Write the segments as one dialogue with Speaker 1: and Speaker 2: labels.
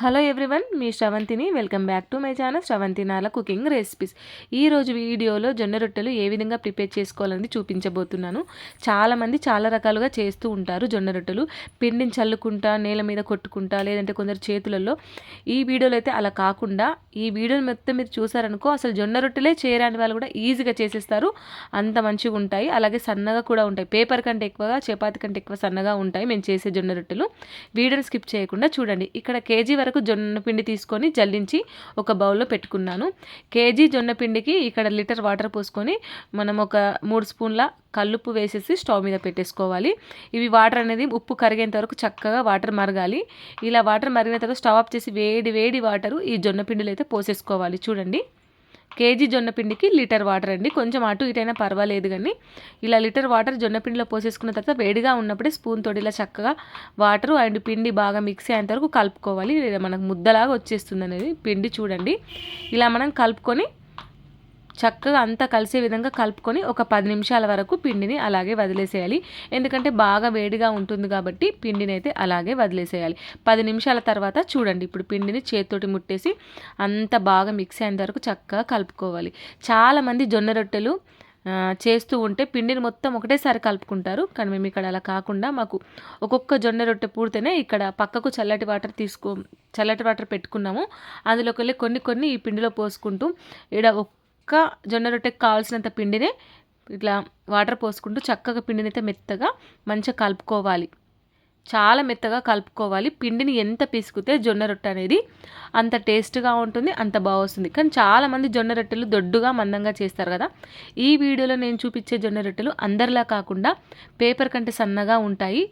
Speaker 1: Hello everyone మీ శ్రవంతిని. Welcome back to my channel Sravanthi Nala cooking recipes. ఈరోజు వీడియోలో జొన్న రొట్టెలు ఏ విధంగా ప్రిపేర్ చేసుకోవాలని చూపించబోతున్నాను. చాలామంది చాలా రకాలుగా చేస్తూ ఉంటారు జొన్న రొట్టెలు. పిండిని చల్లుకుంటా నేల మీద కొట్టుకుంటా లేదంటే కొందరు చేతులలో. ఈ వీడియోలో అయితే అలా కాకుండా ఈ వీడియోని మొత్తం మీరు చూసారనుకో అసలు జొన్న రొట్టెలే చేయరాని వాళ్ళు కూడా ఈజీగా చేసేస్తారు. అంత మంచిగా ఉంటాయి. అలాగే సన్నగా కూడా ఉంటాయి. పేపర్ కంటే ఎక్కువగా చపాతి కంటే ఎక్కువ సన్నగా ఉంటాయి మేము చేసే జొన్న రొట్టెలు. వీడియోని స్కిప్ చేయకుండా చూడండి. ఇక్కడ కేజీ వరకు జొన్న పిండి తీసుకొని జల్లించి ఒక బౌల్లో పెట్టుకున్నాను. కేజీ జొన్న పిండికి ఇక్కడ లీటర్ వాటర్ పోసుకొని మనం ఒక మూడు స్పూన్ల కల్లుప్పు వేసేసి స్టవ్ మీద పెట్టేసుకోవాలి. ఇవి వాటర్ అనేది ఉప్పు కరిగేంత వరకు చక్కగా వాటర్ మరగాలి. ఇలా వాటర్ మరిగిన తర్వాత స్టవ్ ఆఫ్ చేసి వేడి వేడి వాటరు ఈ జొన్న పిండిలో అయితే పోసేసుకోవాలి. చూడండి. కేజీ జొన్నపిండికి లీటర్ వాటర్ అండి. కొంచెం అటు ఇటైనా పర్వాలేదు కానీ ఇలా లీటర్ వాటర్ జొన్నపిండిలో పోసేసుకున్న తర్వాత వేడిగా ఉన్నప్పుడే స్పూన్ తోటి ఇలా చక్కగా వాటర్ అండ్ పిండి బాగా మిక్స్ అయ్యేంత వరకు కలుపుకోవాలి. మనకు ముద్దలాగా వచ్చేస్తుంది అనేది పిండి చూడండి. ఇలా మనం కలుపుకొని చక్కగా అంతా కలిసే విధంగా కలుపుకొని ఒక పది నిమిషాల వరకు పిండిని అలాగే వదిలేసేయాలి. ఎందుకంటే బాగా వేడిగా ఉంటుంది కాబట్టి పిండిని అయితే అలాగే వదిలేసేయాలి. పది నిమిషాల తర్వాత చూడండి ఇప్పుడు పిండిని చేతితోటి ముట్టేసి అంత బాగా మిక్స్ అయిన వరకు చక్కగా కలుపుకోవాలి. చాలామంది జొన్న రొట్టెలు చేస్తూ ఉంటే పిండిని మొత్తం ఒకటేసారి కలుపుకుంటారు. కానీ మేము ఇక్కడ అలా కాకుండా మాకు ఒక్కొక్క జొన్న రొట్టె పూడితేనే ఇక్కడ పక్కకు చల్లటి వాటర్ తీసుకో చల్లటి వాటర్ పెట్టుకున్నాము. అందులోకి వెళ్ళి కొన్ని కొన్ని ఈ పిండిలో పోసుకుంటూ ఇక్కడ ఒక్క జొన్న రొట్టెకి కావాల్సినంత పిండినే ఇట్లా వాటర్ పోసుకుంటూ చక్కగా పిండిని అయితే మెత్తగా మంచిగా కలుపుకోవాలి. చాలా మెత్తగా కలుపుకోవాలి. పిండిని ఎంత పిసుకుతే జొన్న రొట్టె అనేది అంత టేస్ట్గా ఉంటుంది అంత బాగా వస్తుంది. కానీ చాలామంది జొన్న రొట్టెలు దొడ్డుగా మందంగా చేస్తారు కదా. ఈ వీడియోలో నేను చూపించే జొన్న రొట్టెలు అందరిలా కాకుండా పేపర్ కంటే సన్నగా ఉంటాయి.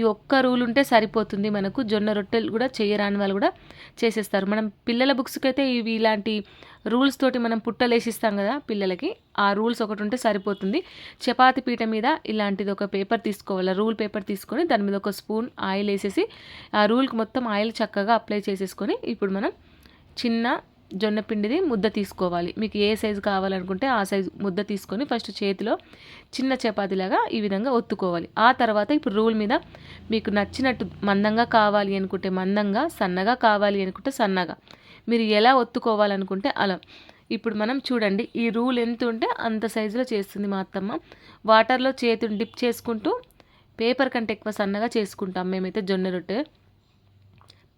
Speaker 1: ఈ ఒక్క రూల్ ఉంటే సరిపోతుంది మనకు. జొన్న రొట్టెలు కూడా చేయరాని వాళ్ళు కూడా చేసేస్తారు. మనం పిల్లల బుక్స్కి అయితే ఇవి ఇలాంటి రూల్స్ తోటి మనం పుట్టలేసిస్తాం కదా పిల్లలకి. ఆ రూల్స్ ఒకటి ఉంటే సరిపోతుంది. చపాతి పీట మీద ఇలాంటిది ఒక పేపర్ తీసుకోవాలి. రూల్ పేపర్ తీసుకొని దాని మీద ఒక స్పూన్ ఆయిల్ వేసేసి ఆ రూల్కి మొత్తం ఆయిల్ చక్కగా అప్లై చేసేసుకొని ఇప్పుడు మనం చిన్న జొన్న పిండిది ముద్ద తీసుకోవాలి. మీకు ఏ సైజు కావాలనుకుంటే ఆ సైజు ముద్ద తీసుకొని ఫస్ట్ చేతిలో చిన్న చపాతీలాగా ఈ విధంగా ఒత్తుకోవాలి. ఆ తర్వాత ఇప్పుడు రూల్ మీద మీకు నచ్చినట్టు మందంగా కావాలి అనుకుంటే మందంగా సన్నగా కావాలి అనుకుంటే సన్నగా. మీరు ఎలా ఒత్తుకోవాలనుకుంటే అలా. ఇప్పుడు మనం చూడండి ఈ రూల్ ఎంత ఉంటే అంత సైజులో చేస్తుంది మా అత్తమ్మ. వాటర్లో చేతిని డిప్ చేసుకుంటూ పేపర్ కంటే ఎక్కువ సన్నగా చేసుకుంటాం మేమైతే జొన్న రొట్టె.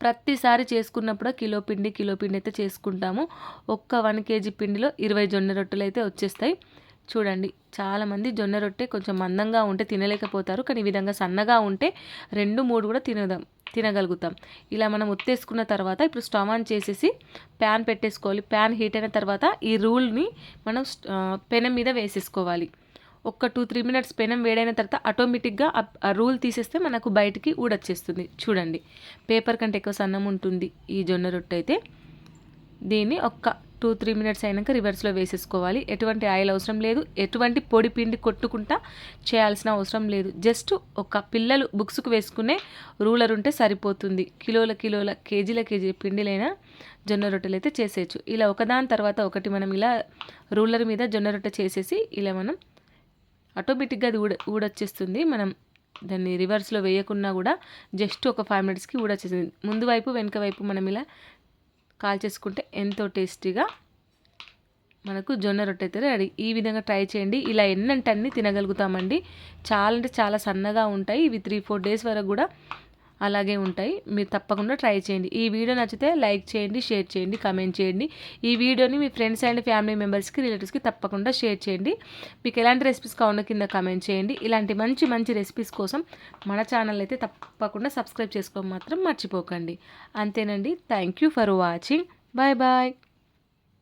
Speaker 1: ప్రతిసారి చేసుకున్నప్పుడు కిలో పిండి కిలో పిండి అయితే చేసుకుంటాము. ఒక్క వన్ కేజీ పిండిలో ఇరవై జొన్న రొట్టెలు అయితే వచ్చేస్తాయి. చూడండి చాలామంది జొన్న రొట్టె కొంచెం మందంగా ఉంటే తినలేకపోతారు కానీ ఈ విధంగా సన్నగా ఉంటే రెండు మూడు కూడా తినదాం తినగలుగుతాం. ఇలా మనం ఒత్తేసుకున్న తర్వాత ఇప్పుడు స్టవ్ ఆన్ చేసేసి ప్యాన్ పెట్టేసుకోవాలి. ప్యాన్ హీట్ అయిన తర్వాత ఈ రూల్ని మనం పెనం మీద వేసేసుకోవాలి. ఒక టూ త్రీ మినిట్స్ పెనం వేడైన తర్వాత ఆటోమేటిక్గా ఆ రూల్ తీసేస్తే మనకు బయటికి ఊడొచ్చేస్తుంది. చూడండి. పేపర్ కంటే ఎక్కువ సన్నం ఉంటుంది ఈ జొన్న రొట్టె అయితే. దీన్ని ఒక్క టూ త్రీ మినిట్స్ అయినాక రివర్స్లో వేసేసుకోవాలి. ఎటువంటి ఆయిల్ అవసరం లేదు. ఎటువంటి పొడి పిండి కొట్టుకుంటా చేయాల్సిన అవసరం లేదు. జస్ట్ ఒక పిల్లలు బుక్స్కు వేసుకునే రూలర్ ఉంటే సరిపోతుంది. కిలోల కిలోల కేజీల కేజీ పిండిలైనా జొన్న రొట్టెలు అయితే చేసేయచ్చు. ఇలా ఒకదాని తర్వాత ఒకటి మనం ఇలా రూలర్ మీద జొన్న రొట్టె చేసేసి ఇలా మనం ఆటోమేటిక్గా అది ఊడ ఊడొచ్చేస్తుంది. మనం దాన్ని రివర్స్లో వేయకున్నా కూడా జస్ట్ ఒక ఫైవ్ మినిట్స్కి ఊడొచ్చేస్తుంది. ముందు వైపు వెనుక వైపు మనం ఇలా కాల్ చేసుకుంటే ఎంతో టేస్టీగా మనకు జొన్న రొట్టె అయితే రెడీ. ఈ విధంగా ట్రై చేయండి. ఇలా ఎన్నంటన్నీ తినగలుగుతామండి. చాలా అంటే చాలా సన్నగా ఉంటాయి. ఇవి త్రీ ఫోర్ డేస్ వరకు కూడా అలాగే ఉంటాయి. మీరు తప్పకుండా ట్రై చేయండి. ఈ వీడియో నచ్చితే లైక్ చేయండి షేర్ చేయండి కమెంట్ చేయండి. ఈ వీడియోని మీ ఫ్రెండ్స్ అండ్ ఫ్యామిలీ మెంబర్స్కి రిలేటివ్స్కి తప్పకుండా షేర్ చేయండి. మీకు ఎలాంటి రెసిపీస్ కావాలో కింద కమెంట్ చేయండి. ఇలాంటి మంచి మంచి రెసిపీస్ కోసం మన ఛానల్ అయితే తప్పకుండా సబ్స్క్రైబ్ చేసుకోవడం మాత్రం మర్చిపోకండి. అంతేనండి. Thank you for watching. Bye bye.